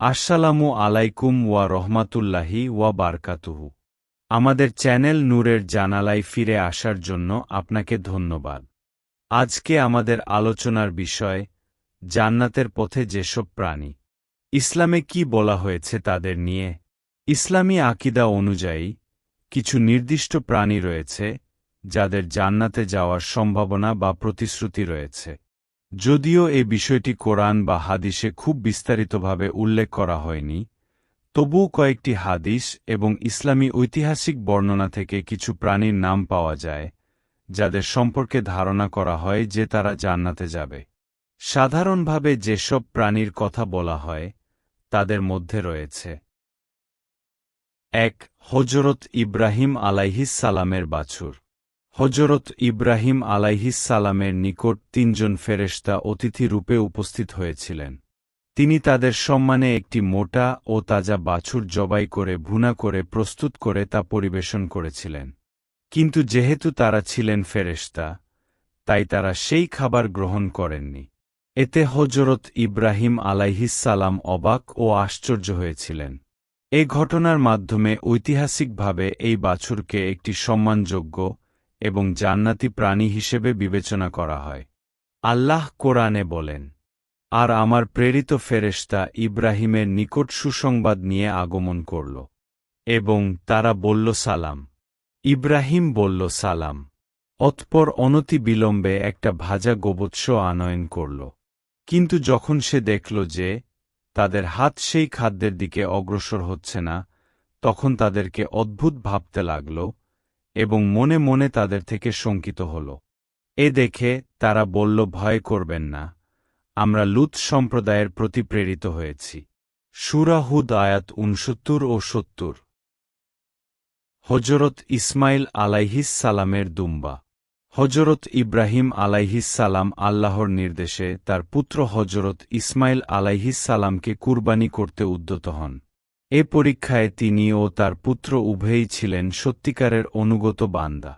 আসসালামু আলাইকুম ওয়া রহমাতুল্লাহি ওয়া বারকাতুহু। আমাদের চ্যানেল নূরের জানালায় ফিরে আসার জন্য আপনাকে ধন্যবাদ। আজকে আমাদের আলোচনার বিষয়, জান্নাতের পথে যেসব প্রাণী। ইসলামে কি বলা হয়েছে তাদের নিয়ে? ইসলামী আকিদা অনুযায়ী, কিছু নির্দিষ্ট প্রাণী রয়েছে, যাদের জান্নাতে যাওয়ার সম্ভাবনা বা প্রতিশ্রুতি রয়েছে। যদিও এই বিষয়টি কোরআন বা হাদিসে খুব বিস্তারিতভাবে উল্লেখ করা হয়নি, তবুও কয়েকটি হাদিস এবং ইসলামী ঐতিহাসিক বর্ণনা থেকে কিছু প্রাণীর নাম পাওয়া যায়, যাদের সম্পর্কে ধারণা করা হয় যে তারা জান্নাতে যাবে। সাধারণভাবে যেসব প্রাণীর কথা বলা হয়, তাদের মধ্যে রয়েছে এক হজরত ইব্রাহিম আলাইহিস সালামের বাছুর। হজরত ইব্রাহিম আলাইহিসালামের নিকট তিনজন ফেরেশতা অতিথি রূপে উপস্থিত হয়েছিলেন। তিনি তাদের সম্মানে একটি মোটা ও তাজা বাছুর জবাই করে ভুনা করে প্রস্তুত করে তা পরিবেশন করেছিলেন। কিন্তু যেহেতু তারা ছিলেন ফেরেশতা, তাই তারা সেই খাবার গ্রহণ করেননি। এতে হজরত ইব্রাহিম আলাইহিসালাম অবাক ও আশ্চর্য হয়েছিলেন। এ ঘটনার মাধ্যমে ঐতিহাসিকভাবে এই বাছুরকে একটি সম্মানযোগ্য এবং জান্নাতি প্রাণী হিসেবে বিবেচনা করা হয়। আল্লাহ কোরআনে বলেন, আর আমার প্রেরিত ফেরেশতা ইব্রাহিমের নিকট সুসংবাদ নিয়ে আগমন করল, এবং তারা বলল, সালাম। ইব্রাহিম বলল, সালাম। অতপর অনতি বিলম্বে একটা ভাজা গোবৎস আনয়ন করল। কিন্তু যখন সে দেখল যে তাদের হাত সেই খাদ্যের দিকে অগ্রসর হচ্ছে না, তখন তাদেরকে অদ্ভুত ভাবতে লাগল এবং মনে মনে তাদের থেকে শঙ্কিত হল। এ দেখে তারা বলল, ভয় করবেন না। আমরা লুত সম্প্রদায়ের প্রতি প্রেরিত হয়েছি। সুরাহুদ আয়াত উনসত্তর ও সত্তর। হজরত ইসমাইল আলাইহিস সালামের দুম্বা। হজরত ইব্রাহিম আলাইহিস সালাম আল্লাহর নির্দেশে তার পুত্র হজরত ইসমাইল আলাইহিস সালামকে কুরবানি করতে উদ্যত হন। এ পরীক্ষায় তিনি ও তার পুত্র উভয়ই ছিলেন সত্যিকারের অনুগত বান্দা।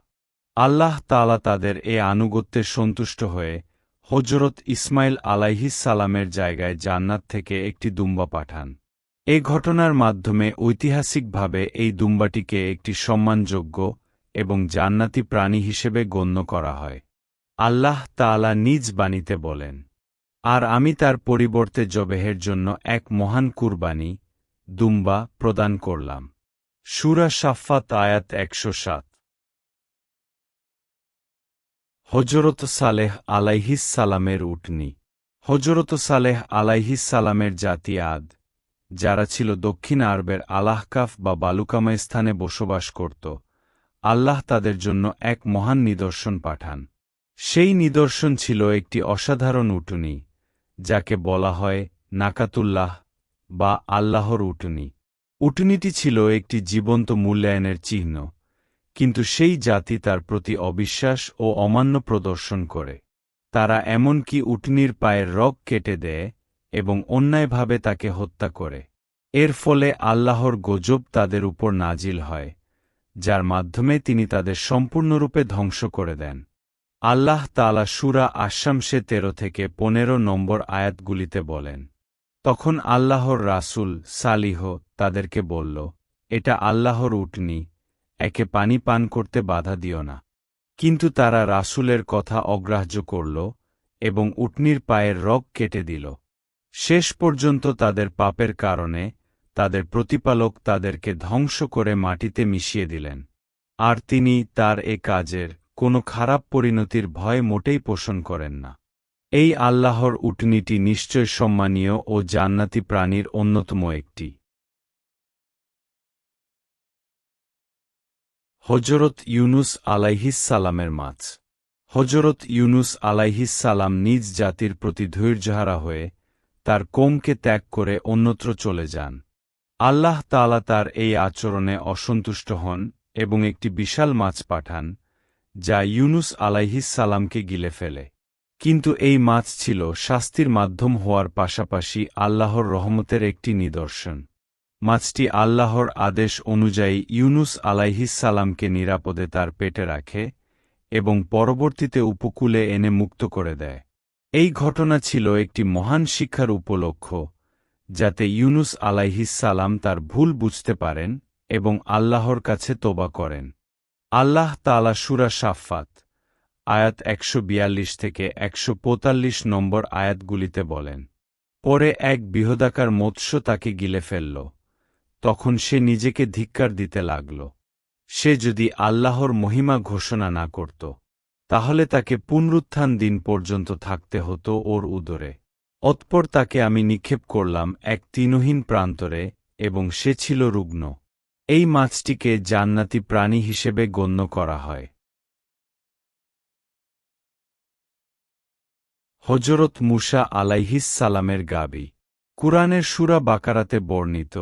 আল্লাহ তালা তাদের এ আনুগত্যে সন্তুষ্ট হয়ে হজরত ইসমাইল সালামের জায়গায় জান্নাত থেকে একটি দুম্বা পাঠান। এ ঘটনার মাধ্যমে ঐতিহাসিকভাবে এই দুম্বাটিকে একটি সম্মানযোগ্য এবং জান্নাতি প্রাণী হিসেবে গণ্য করা হয়। আল্লাহ তালা নিজ বাণীতে বলেন, আর আমি তার পরিবর্তে জবেহের জন্য এক মহান কুরবানি দুম্বা প্রদান করলাম। সুরা সাফাত আয়াত একশো সাত। হজরত সালেহ আলাইহিস সালামের উটনি। হজরত সালেহ আলাইহিস সালামের জাতি আদ, যারা ছিল দক্ষিণ আরবের আলাহকাফ বা বালুকামা স্থানে বসবাস করত, আল্লাহ তাদের জন্য এক মহান নিদর্শন পাঠান। সেই নিদর্শন ছিল একটি অসাধারণ উটুনি, যাকে বলা হয় নাকাতুল্লাহ বা আল্লাহর উটুনি। উটুনিটি ছিল একটি জীবন্ত মূল্যায়নের চিহ্ন, কিন্তু সেই জাতি তার প্রতি অবিশ্বাস ও অমান্য প্রদর্শন করে। তারা এমনকি উটনির পায়ের রগ কেটে দেয় এবং অন্যায়ভাবে তাকে হত্যা করে। এর ফলে আল্লাহর গজব তাদের উপর নাজিল হয়, যার মাধ্যমে তিনি তাদের সম্পূর্ণরূপে ধ্বংস করে দেন। আল্লাহ তালা সুরা আশামসে তেরো থেকে পনেরো নম্বর আয়াতগুলিতে বলেন তখন আল্লাহর রাসুল সালিহ তাদেরকে বলল, এটা আল্লাহর উটনি, একে পানি পান করতে বাধা দিও না। কিন্তু তারা রাসুলের কথা অগ্রাহ্য করল এবং উটনির পায়ের রগ কেটে দিল। শেষ পর্যন্ত তাদের পাপের কারণে তাদের প্রতিপালক তাদেরকে ধ্বংস করে মাটিতে মিশিয়ে দিলেন। আর তিনি তার এ কাজের কোনো খারাপ পরিণতির ভয় মোটেই পোষণ করেন না। এই আল্লাহর উটনিটি নিশ্চয় সম্মানীয় ও জান্নাতি প্রাণীর অন্যতম একটি। হজরত ইউনুস আলাইহিসালামের মাছ। হজরত ইউনুস আলাইহিসালাম নিজ জাতির প্রতি ধৈর্যহারা হয়ে তার কোমকে ত্যাগ করে অন্যত্র চলে যান। আল্লাহ তালা তার এই আচরণে অসন্তুষ্ট হন এবং একটি বিশাল মাছ পাঠান, যা ইউনুস আলাইহিসালামকে গিলে ফেলে। কিন্তু এই মাছ ছিল শাস্তির মাধ্যম হওয়ার পাশাপাশি আল্লাহর রহমতের একটি নিদর্শন। মাছটি আল্লাহর আদেশ অনুযায়ী ইউনুস আলাইহিসালামকে নিরাপদে তার পেটে রাখে এবং পরবর্তীতে উপকূলে এনে মুক্ত করে দেয়। এই ঘটনা ছিল একটি মহান শিক্ষার উপলক্ষ, যাতে ইউনুস আলাইহিসালাম তার ভুল বুঝতে পারেন এবং আল্লাহর কাছে তোবা করেন। আল্লাহ তালা সুরা সাফাত আয়াত একশো বিয়াল্লিশ থেকে একশো পঁয়তাল্লিশ নম্বর আয়াতগুলিতে বলেন, পরে এক বৃহদাকার মৎস্য তাকে গিলে ফেলল। তখন সে নিজেকে ধিক্কার দিতে লাগল। সে যদি আল্লাহর মহিমা ঘোষণা না করত, তাহলে তাকে পুনরুত্থান দিন পর্যন্ত থাকতে হতো ওর উদরে। অতপর তাকে আমি নিক্ষেপ করলাম এক তিনহীন প্রান্তরে এবং সে ছিল রুগ্ন। এই মাছটিকে জান্নাতি প্রাণী হিসেবে গণ্য করা হয়। হজরত মুসা আলাইহিস সালামের গাবি। কুরআনের সুরা বাকারাতে বর্ণিত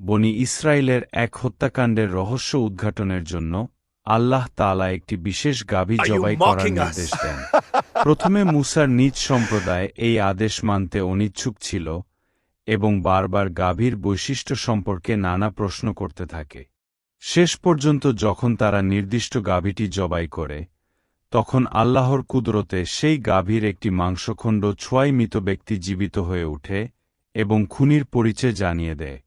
বনি ইসরায়েলের এক হত্যাকাণ্ডের রহস্য উদ্ঘাটনের জন্য আল্লাহ তালা একটি বিশেষ গাভী জবাই করার নির্দেশ দেন। প্রথমে মুসার নিজ সম্প্রদায় এই আদেশ মানতে অনিচ্ছুক ছিল এবং বারবার গাভীর বৈশিষ্ট্য সম্পর্কে নানা প্রশ্ন করতে থাকে। শেষ পর্যন্ত যখন তারা নির্দিষ্ট গাভীটি জবাই করে তখন আল্লাহর কুদরতে সেই গাভীর একটি মাংসখণ্ড ছোঁয়াই মৃত ব্যক্তি জীবিত হয়ে ওঠে এবং খুনির পরিচয় জানিয়ে দেয়।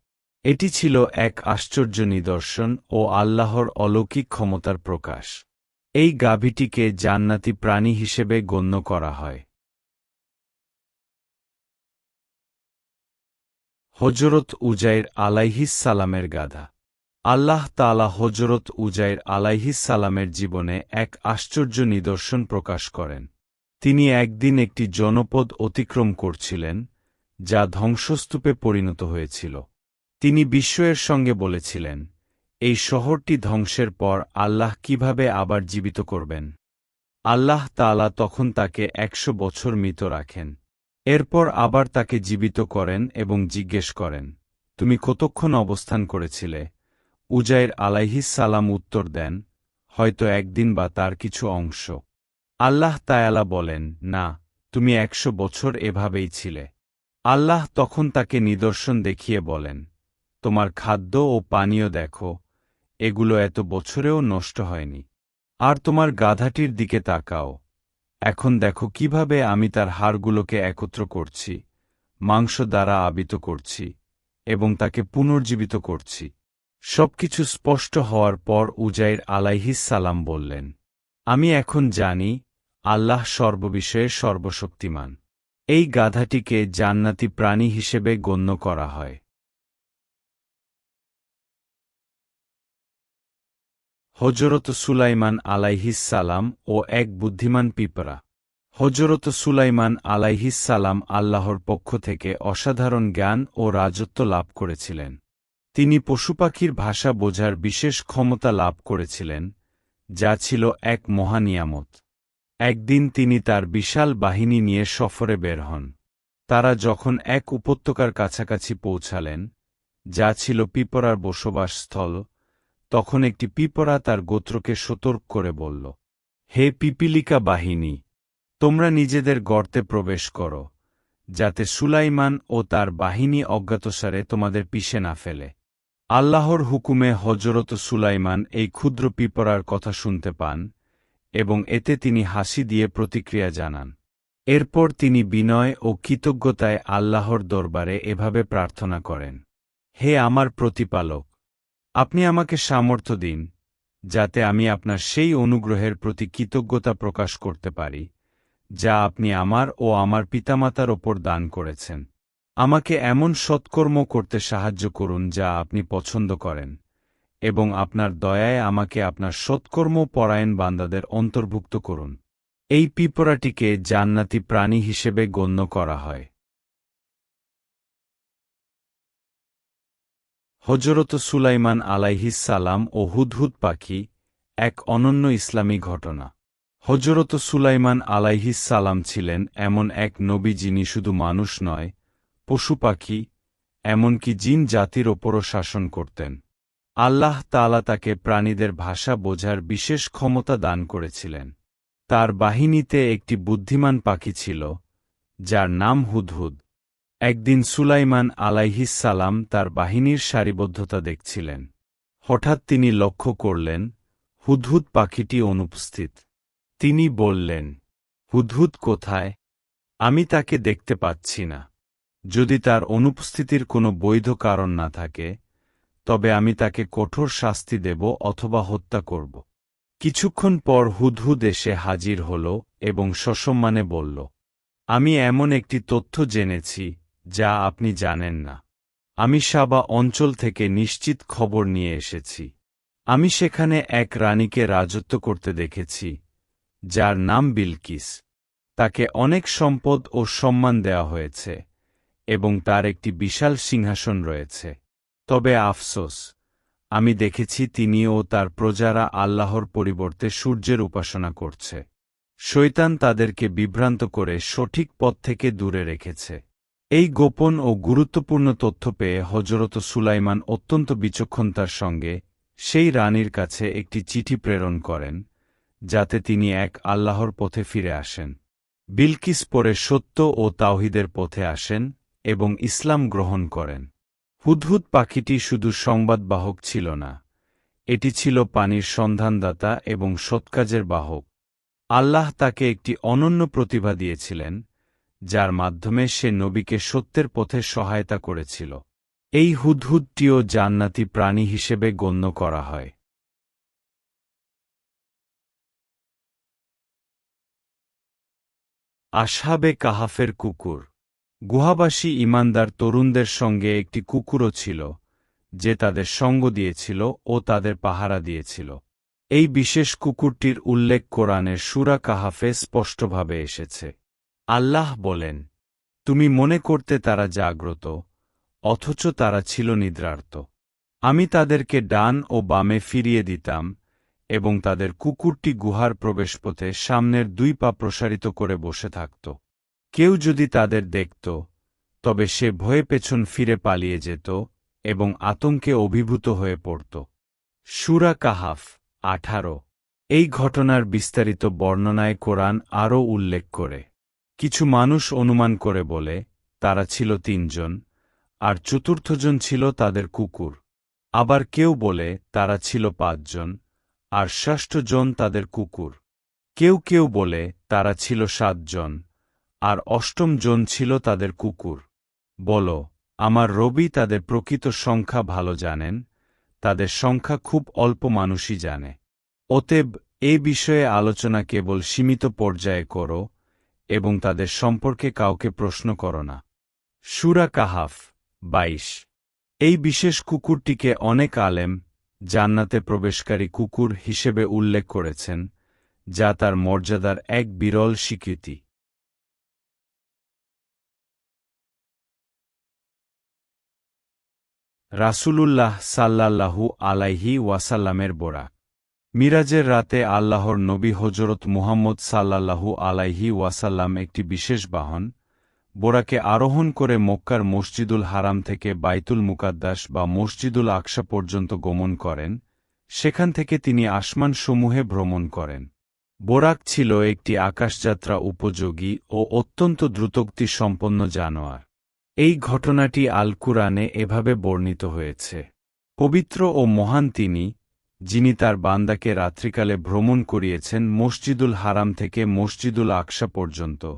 এটি ছিল এক আশ্চর্য নিদর্শন ও আল্লাহর অলৌকিক ক্ষমতার প্রকাশ। এই গাভীটিকে জান্নাতি প্রাণী হিসেবে গণ্য করা হয়। হজরত উজাইর আলাইহিস সালামের গাধা। আল্লাহ তালা হজরত উজাইর সালামের জীবনে এক আশ্চর্য নিদর্শন প্রকাশ করেন। তিনি একদিন একটি জনপদ অতিক্রম করছিলেন, যা ধ্বংসস্তূপে পরিণত হয়েছিল। তিনি বিস্ময়ের সঙ্গে বলেছিলেন, এই শহরটি ধ্বংসের পর আল্লাহ কীভাবে আবার জীবিত করবেন? আল্লাহ তালা তখন তাকে একশো বছর মৃত রাখেন। এরপর আবার তাকে জীবিত করেন এবং জিজ্ঞেস করেন, তুমি কতক্ষণ অবস্থান করেছিলে? উজাইর সালাম উত্তর দেন, হয়তো একদিন বা তার কিছু অংশ। আল্লাহ তায়ালা বলেন, না, তুমি একশো বছর এভাবেই ছিলে। আল্লাহ তখন তাকে নিদর্শন দেখিয়ে বলেন, তোমার খাদ্য ও পানীয় দেখো, এগুলো এত বছরেও নষ্ট হয়নি। আর তোমার গাধাটির দিকে তাকাও। এখন দেখো কীভাবে আমি তার হাড়গুলোকে একত্র করছি, মাংস দ্বারা আবিত করছি, এবং তাকে পুনর্জীবিত করছি। সবকিছু স্পষ্ট হওয়ার পর উজাইর সালাম বললেন, আমি এখন জানি, আল্লাহ সর্ববিষয়ে সর্বশক্তিমান। এই গাধাটিকে জান্নাতি প্রাণী হিসেবে গণ্য করা হয়। হজরত সুলাইমান সালাম ও এক বুদ্ধিমান পিপরা হজরত সুলাইমান সালাম আল্লাহর পক্ষ থেকে অসাধারণ জ্ঞান ও রাজত্ব লাভ করেছিলেন। তিনি পশুপাখির ভাষা বোঝার বিশেষ ক্ষমতা লাভ করেছিলেন, যা ছিল এক মহানিয়ামত একদিন তিনি তার বিশাল বাহিনী নিয়ে সফরে বের হন। তারা যখন এক উপত্যকার কাছাকাছি পৌঁছালেন, যা ছিল পিপরার বসবাসস্থল, তখন একটি পিপরা তার গোত্রকে সতর্ক করে বলল, হে পিপিলিকা বাহিনী, তোমরা নিজেদের গর্তে প্রবেশ করো, যাতে সুলাইমান ও তার বাহিনী অজ্ঞাতসারে তোমাদের পিষে না ফেলে। আল্লাহর হুকুমে হজরত সুলাইমান এই ক্ষুদ্র পিপরার কথা শুনতে পান, এবং এতে তিনি হাসি দিয়ে প্রতিক্রিয়া জানান। এরপর তিনি বিনয় ও কৃতজ্ঞতায় আল্লাহর দরবারে এভাবে প্রার্থনা করেন, হে আমার প্রতিপালক, আপনি আমাকে সামর্থ্য দিন, যাতে আমি আপনার সেই অনুগ্রহের প্রতি কৃতজ্ঞতা প্রকাশ করতে পারি, যা আপনি আমার ও আমার পিতামাতার ওপর দান করেছেন। আমাকে এমন সৎকর্ম করতে সাহায্য করুন যা আপনি পছন্দ করেন, এবং আপনার দয়ায় আমাকে আপনার সৎকর্ম পরায়ণ বান্দাদের অন্তর্ভুক্ত করুন। এই পিপরাটিকে জান্নাতি প্রাণী হিসেবে গণ্য করা হয়। হজরত সুলাইমান সালাম ও হুদহুদ পাখি এক অনন্য ইসলামী ঘটনা। হজরত সুলাইমান সালাম ছিলেন এমন এক নবী যিনি শুধু মানুষ নয় পশু পাখি, এমনকি জিন জাতির ওপরও শাসন করতেন। আল্লাহ তালা তাকে প্রাণীদের ভাষা বোঝার বিশেষ ক্ষমতা দান করেছিলেন। তার বাহিনীতে একটি বুদ্ধিমান পাখি ছিল, যার নাম হুদহুদ। একদিন সুলাইমান সালাম তার বাহিনীর সারিবদ্ধতা দেখছিলেন। হঠাৎ তিনি লক্ষ্য করলেন, হুদহুদ পাখিটি অনুপস্থিত। তিনি বললেন, হুদহুদ কোথায়? আমি তাকে দেখতে পাচ্ছি না। যদি তার অনুপস্থিতির কোনো বৈধ কারণ না থাকে, তবে আমি তাকে কঠোর শাস্তি দেব অথবা হত্যা করব। কিছুক্ষণ পর হুদহুদ এসে হাজির হল এবং সসম্মানে বলল, আমি এমন একটি তথ্য জেনেছি যা আপনি জানেন না। আমি সাবা অঞ্চল থেকে নিশ্চিত খবর নিয়ে এসেছি। আমি সেখানে এক রানীকে রাজত্ব করতে দেখেছি, যার নাম বিলকিস। তাকে অনেক সম্পদ ও সম্মান দেওয়া হয়েছে। এবং তার একটি বিশাল সিংহাসন রয়েছে। তবে আফসোস, আমি দেখেছি তিনি ও তার প্রজারা আল্লাহর পরিবর্তে সূর্যের উপাসনা করছে। শৈতান তাদেরকে বিভ্রান্ত করে সঠিক পথ থেকে দূরে রেখেছে। এই গোপন ও গুরুত্বপূর্ণ তথ্য পেয়ে হজরত সুলাইমান অত্যন্ত বিচক্ষণতার সঙ্গে সেই রানীর কাছে একটি চিঠি প্রেরণ করেন, যাতে তিনি এক আল্লাহর পথে ফিরে আসেন। বিলকিস পরে সত্য ও তাওহিদের পথে আসেন এবং ইসলাম গ্রহণ করেন। হুদহুদ পাখিটি শুধু সংবাদবাহক ছিল না, এটি ছিল পানির সন্ধানদাতা এবং সৎকাজের বাহক। আল্লাহ তাকে একটি অনন্য প্রতিভা দিয়েছিলেন, যার মাধ্যমে সে নবীকে সত্যের পথে সহায়তা করেছিল। এই হুদহুদটিও জান্নাতি প্রাণী হিসেবে গণ্য করা হয়। আশাবে কাহাফের কুকুর গুহাবাসী ইমানদার তরুণদের সঙ্গে একটি কুকুরও ছিল, যে তাদের সঙ্গ দিয়েছিল ও তাদের পাহারা দিয়েছিল। এই বিশেষ কুকুরটির উল্লেখ কোরআনের সুরা কাহাফে স্পষ্টভাবে এসেছে। আল্লাহ বলেন, তুমি মনে করতে তারা জাগ্রত, অথচ তারা ছিল নিদ্রার্ত। আমি তাদেরকে ডান ও বামে ফিরিয়ে দিতাম এবং তাদের কুকুরটি গুহার প্রবেশপথে সামনের দুই পা প্রসারিত করে বসে থাকত। কেউ যদি তাদের দেখত, তবে সে ভয়ে পেছন ফিরে পালিয়ে যেত এবং আতঙ্কে অভিভূত হয়ে পড়ত। সুরা কাহাফ, আঠারো। এই ঘটনার বিস্তারিত বর্ণনায় কোরআন আরও উল্লেখ করে। কিছু মানুষ অনুমান করে বলে, তারা ছিল তিনজন, আর চতুর্থজন ছিল তাদের কুকুর। আবার কেউ বলে, তারা ছিল পাঁচজন, আর ষষ্ঠজন তাদের কুকুর। কেউ কেউ বলে, তারা ছিল সাতজন আর অষ্টম জন ছিল তাদের কুকুর। বল, আমার রবি তাদের প্রকৃত সংখ্যা ভালো জানেন? তাদের সংখ্যা খুব অল্প মানুষই জানে। অতএব, এ বিষয়ে আলোচনা কেবল সীমিত পর্যায়ে করো এবং তাদের সম্পর্কে কাউকে প্রশ্ন করো না। সুরা কাহাফ, বাইশ। এই বিশেষ কুকুরটিকে অনেক আলেম, জান্নাতে প্রবেশকারী কুকুর হিসেবে উল্লেখ করেছেন, যা তার মর্যাদার এক বিরল স্বীকৃতি। রাসূলুল্লাহ সাল্লাল্লাহু আলাইহি ওয়াসাল্লামের বোরা মিরাজের রাতে আল্লাহর নবী হজরত মুহাম্মদ সাল্লাল্লাহু আলাইহি ওয়াসাল্লাম একটি বিশেষ বাহন, বোরাকে আরোহণ করে মক্কার মসজিদুল হারাম থেকে বাইতুল মুকাদ্দাস বা মসজিদুল আকশা পর্যন্ত গমন করেন, সেখান থেকে তিনি আসমানসমূহে ভ্রমণ করেন। বোরাক ছিল একটি আকাশযাত্রা উপযোগী ও অত্যন্ত দ্রুতগতি সম্পন্ন জানোয়ার। এই ঘটনাটি আল কুরআনে এভাবে বর্ণিত হয়েছে। পবিত্র ও মহান তিনি, যিনি তার বান্দাকে রাত্রিকালে ভ্রমণ করিয়েছেন মসজিদুল হারাম থেকে মসজিদুল আকসা পর্যন্ত,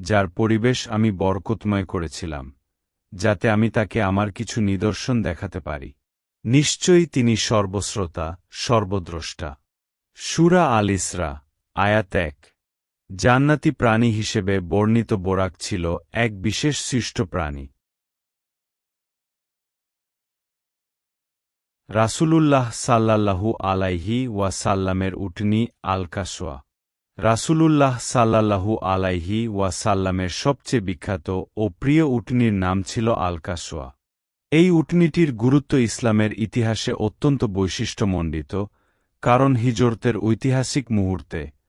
যার পরিবেশ আমি বরকতময় করেছিলাম, যাতে আমি তাকে আমার কিছু নিদর্শন দেখাতে পারি। নিশ্চয়ই তিনি সর্বশ্রোতা, সর্বদ্রষ্টা। সুরা আল ইসরা আয়াত এক। জান্নাতি প্রাণী হিসেবে বর্ণিত বোরাক ছিল এক বিশেষ সৃষ্ট প্রাণী। রাসূলুল্লাহ সাল্লাল্লাহু আলাইহি ওয়াসাল্লামের উটনি আলকাসোয়া রাসূলুল্লাহ সাল্লাল্লাহু আলাইহি ওয়াসাল্লামের সবচেয়ে বিখ্যাত ও প্রিয় উটনির নাম ছিল আলকাসোয়া এই উটনিটির গুরুত্ব ইসলামের ইতিহাসে অত্যন্ত বৈশিষ্ট্যমণ্ডিত, কারণ হিজরতের ঐতিহাসিক মুহূর্তে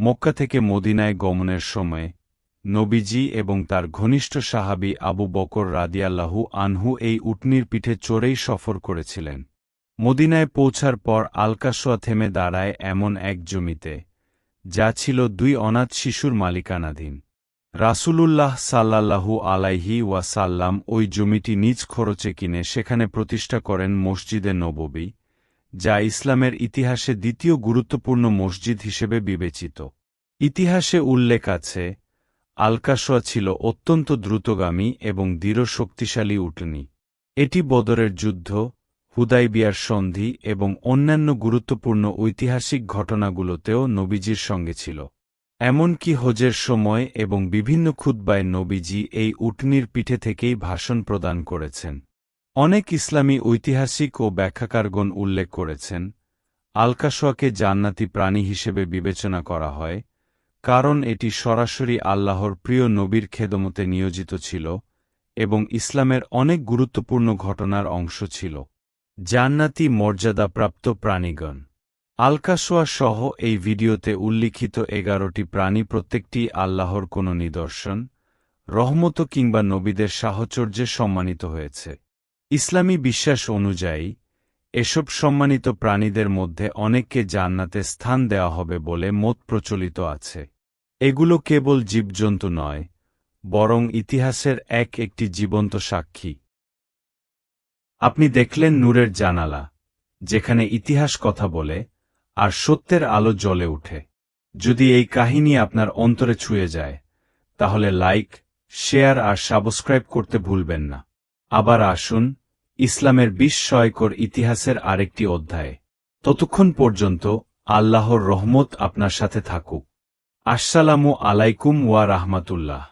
মক্কা থেকে মদিনায় গমনের সময় নবীজি এবং তার ঘনিষ্ঠ সাহাবি আবু বকর রাদিয়াল্লাহু আনহু এই উটনির পিঠে চড়েই সফর করেছিলেন। মদিনায় পৌঁছার পর আলকাসোয়া থেমে দাঁড়ায় এমন এক জমিতে, যা ছিল দুই অনাথ শিশুর মালিকানাধীন। রাসূলুল্লাহ সাল্লাল্লাহু আলাইহি ওয়াসাল্লাম ওই জমিটি নিজ খরচে কিনে সেখানে প্রতিষ্ঠা করেন মসজিদে নববী। যা ইসলামের ইতিহাসে দ্বিতীয় গুরুত্বপূর্ণ মসজিদ হিসেবে বিবেচিত। ইতিহাসে উল্লেখ আছে আলকাশোয়া ছিল অত্যন্ত দ্রুতগামী এবং দৃঢ় শক্তিশালী উটনি। এটি বদরের যুদ্ধ, হুদাইবিয়ার সন্ধি এবং অন্যান্য গুরুত্বপূর্ণ ঐতিহাসিক ঘটনাগুলোতেও নবীজির সঙ্গে ছিল। এমনকি হজের সময় এবং বিভিন্ন খুদ্বায় নবীজি এই উটনির পিঠে থেকেই ভাষণ প্রদান করেছেন। অনেক ইসলামী ঐতিহাসিক ও ব্যাখ্যাকারগণ উল্লেখ করেছেন আলকাশোয়াকে জান্নাতি প্রাণী হিসেবে বিবেচনা করা হয়, কারণ এটি সরাসরি আল্লাহর প্রিয় নবীর খেদমতে নিয়োজিত ছিল এবং ইসলামের অনেক গুরুত্বপূর্ণ ঘটনার অংশ ছিল। জান্নাতি মর্যাদাপ্রাপ্ত প্রাণীগণ। আলকাশোয়া সহ এই ভিডিওতে উল্লিখিত এগারোটি প্রাণী প্রত্যেকটি আল্লাহর কোনো নিদর্শন, রহমত কিংবা নবীদের সাহচর্যে সম্মানিত হয়েছে। ইসলামী বিশ্বাস অনুযায়ী, এসব সম্মানিত প্রাণীদের মধ্যে অনেককে জান্নাতে স্থান দেওয়া হবে বলে মত প্রচলিত আছে। এগুলো কেবল জীবজন্তু নয়, বরং ইতিহাসের এক একটি জীবন্ত সাক্ষী। আপনি দেখলেন নূরের জানালা, যেখানে ইতিহাস কথা বলে আর সত্যের আলো জ্বলে ওঠে। যদি এই কাহিনী আপনার অন্তরে ছুঁয়ে যায়, তাহলে লাইক, শেয়ার আর সাবস্ক্রাইব করতে ভুলবেন না। আবার আসুন ইসলামের বিস্ময়কর ইতিহাসের আরেকটি অধ্যায়। ততক্ষণ পর্যন্ত আল্লাহর রহমত আপনার সাথে থাকুক। আসসালামু আলাইকুম ওয়া রাহমাতুল্লাহ।